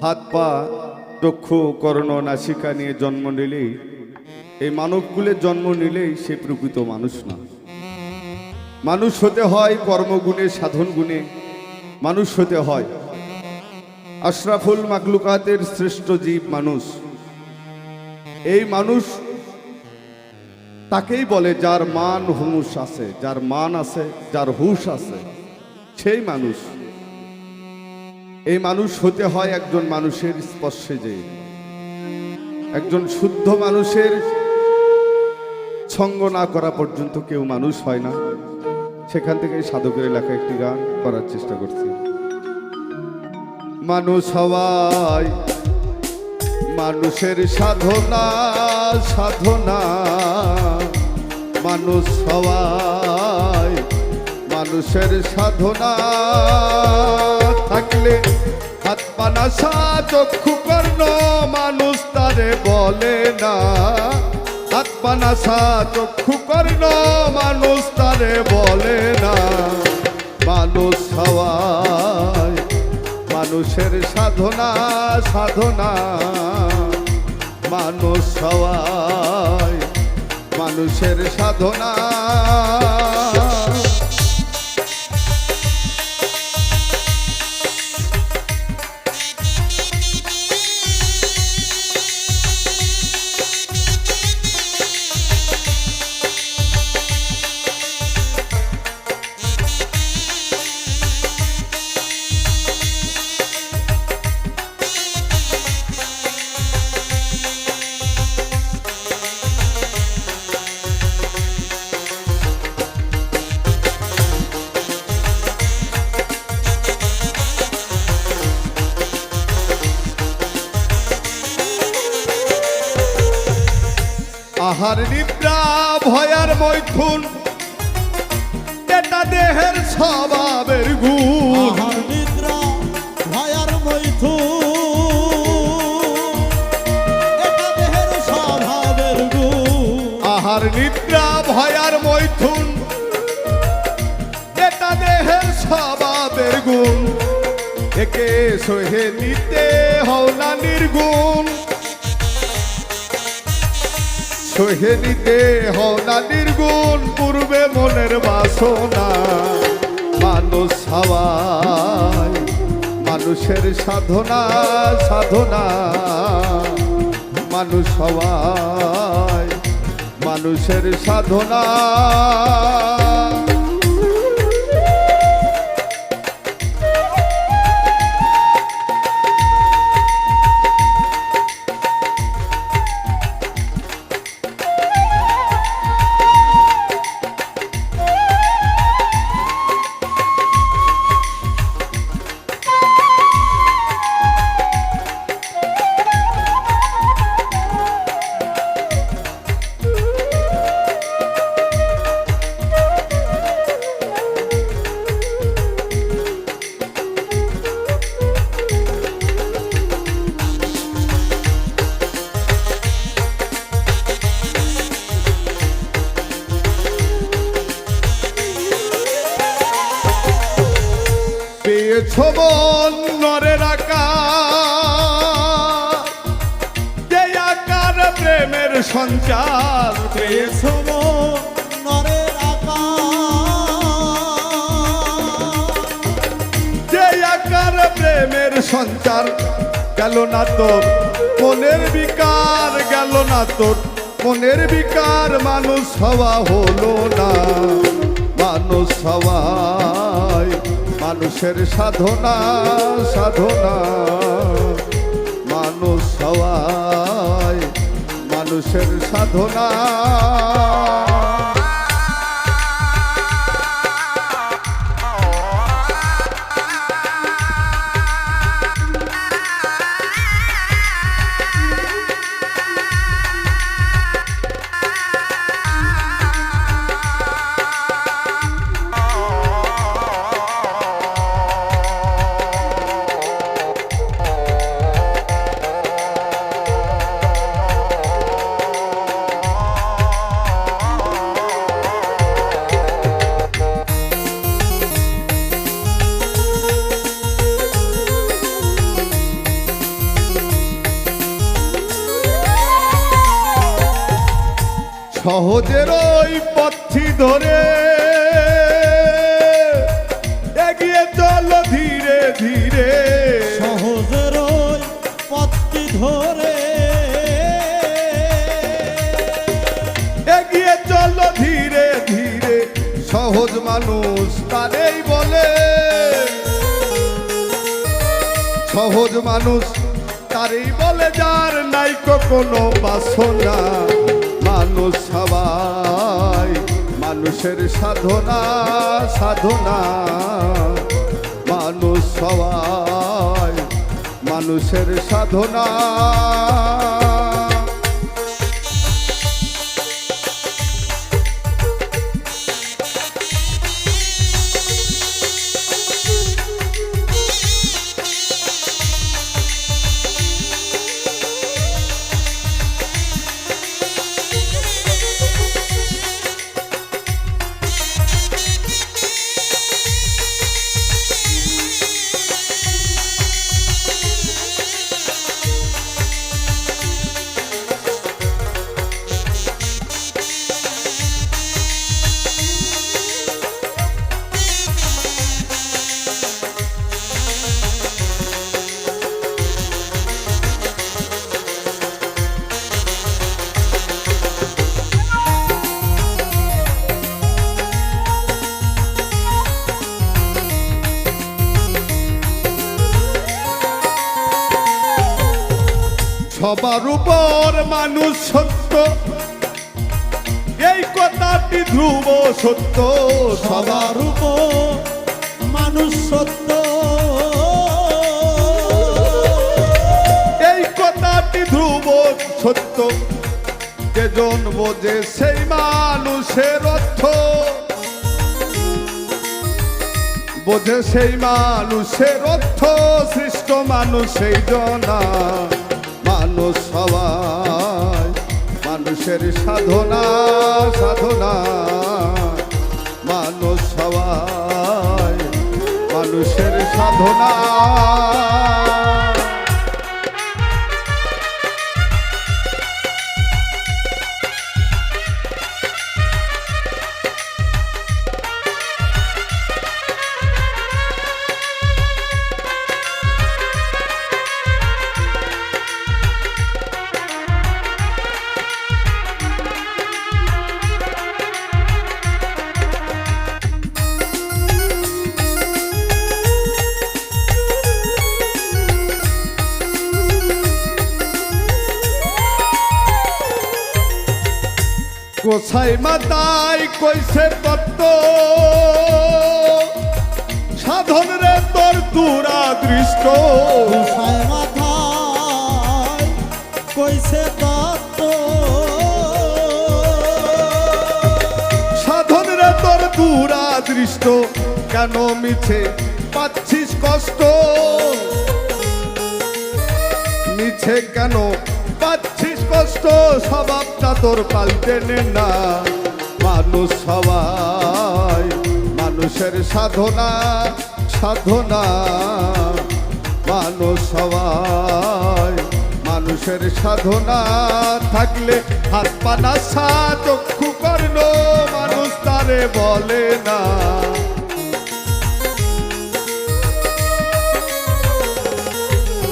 হাত পা, চক্ষু, কর্ণ, নাসিকা নিয়ে জন্ম নিলেই, এই মানবকুলে জন্ম নিলেই সে প্রকৃত মানুষ না। মানুষ হতে হয় কর্মগুণে, সাধন গুণে। মানুষ হতে হয় আশরাফুল মাকলুকাতের শ্রেষ্ঠ জীব মানুষ। এই মানুষ তাকেই বলে যার মান হুঁশ আছে, যার মান আছে, যার হুশ আছে, সেই মানুষ। এই মানুষ হতে হয় একজন মানুষের স্পর্শে যে। একজন শুদ্ধ মানুষের সঙ্গ না করা পর্যন্ত কেউ মানুষ হয় না। সেখান থেকে সাধকের লেখা একটি গান করার চেষ্টা করছি। মানুষ হওয়ায় মানুষের সাধনা সাধনা। মানুষ হওয়ায় মানুষের সাধনা। থাকলে হাত চক্ষু কর্ণ মানুষ তারে বলে না। হাত চক্ষু কর্ণ মানুষ তারে বলে না। মানুষ হওয়ায় মানুষের সাধনা সাধনা। মানুষ হওয়ায় মানুষের সাধনা। আহার নিদ্রা ভয়ার মৈথুন এটা দেহের স্বভাবের গুণ। আহার নিদ্রা ভয়ার মৈথু এটা দেহের স্বভাবের গুণ। আহার নিদ্রা ভয়ার মৈথুন এটা দেহের স্বভাবের গুণ। একে সহে নিতে হও না নির্গুণ। সহে নিতে হওনা নির্গুণ, পূর্বে মনের বাসনা। মানুষ হওয়ায় মানুষের সাধনা সাধনা। মানুষ হওয়ায় মানুষের সাধনা। মন নরের আকার যে আকার প্রেমের সঞ্চার পেয়েছ মন যে আকার প্রেমের সঞ্চার, গেল না তোর মনের বিকার, গেল না তোর মনের বিকার, মানুষ হওয়া হলো না, মানুষ হওয়ায় মানুষের সাধনা সাধনা। মানুষ হওয়ায় মানুষের সাধনা। সহজের ওই পথি ধরে। এগিয়ে চলো ধীরে ধীরে। সহজের ওই পথটি ধরে। এগিয়ে চলো ধীরে ধীরে। সহজ মানুষ তারেই বলে। সহজ মানুষ তারই বলে যার নাই কোনো বাসনা। মানুষ সবাই মানুষের সাধনা সাধনা। মানুষ সবাই মানুষের সাধনা সবার উপর মানুষ সত্য। এই কথাটি ধ্রুব সত্য। সবার উপর মানুষ সত্য। এই কথাটি ধ্রুব সত্য। যেজন বোঝে সেই মানুষের অর্থ। বোঝে সেই মানুষের অর্থ, সৃষ্ট মানুষ সেই জনা। মানুষ সবাই। মানুষের সাধনা সাধনা। মানুষ সবাই। মানুষের সাধনা। কোথায় মাতাই কইছে তত্ত্ব সাধন রে তোর দূরাদৃষ্ট। তুষায় মাথায় কইছে তত্ত্ব সাধন রে তোর দূরাদৃষ্ট। কেন মিছে পাচ্ছিস কষ্ট? মিছে কেন কষ্ট স্বভাবটা তোর পাল্টে নে না। মানুষ সবাই মানুষের সাধনা সাধনা। মানুষ সবাই মানুষের সাধনা থাকলে হাত পানা সা চক্ষু কর্ণ মানুষ তারে বলে না।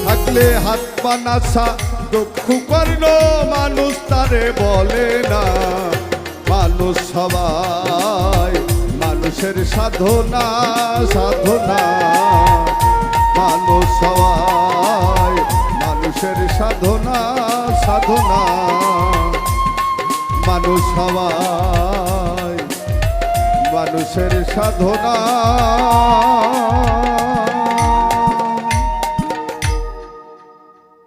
থাকলে হাত পানাসা চক্ষু কর্ণ মানুষ তারে বলে না। মানুষ সবাই মানুষের সাধনা সাধনা। মানুষ সবাই মানুষের সাধনা সাধনা। মানুষ সবাই মানুষের সাধনা।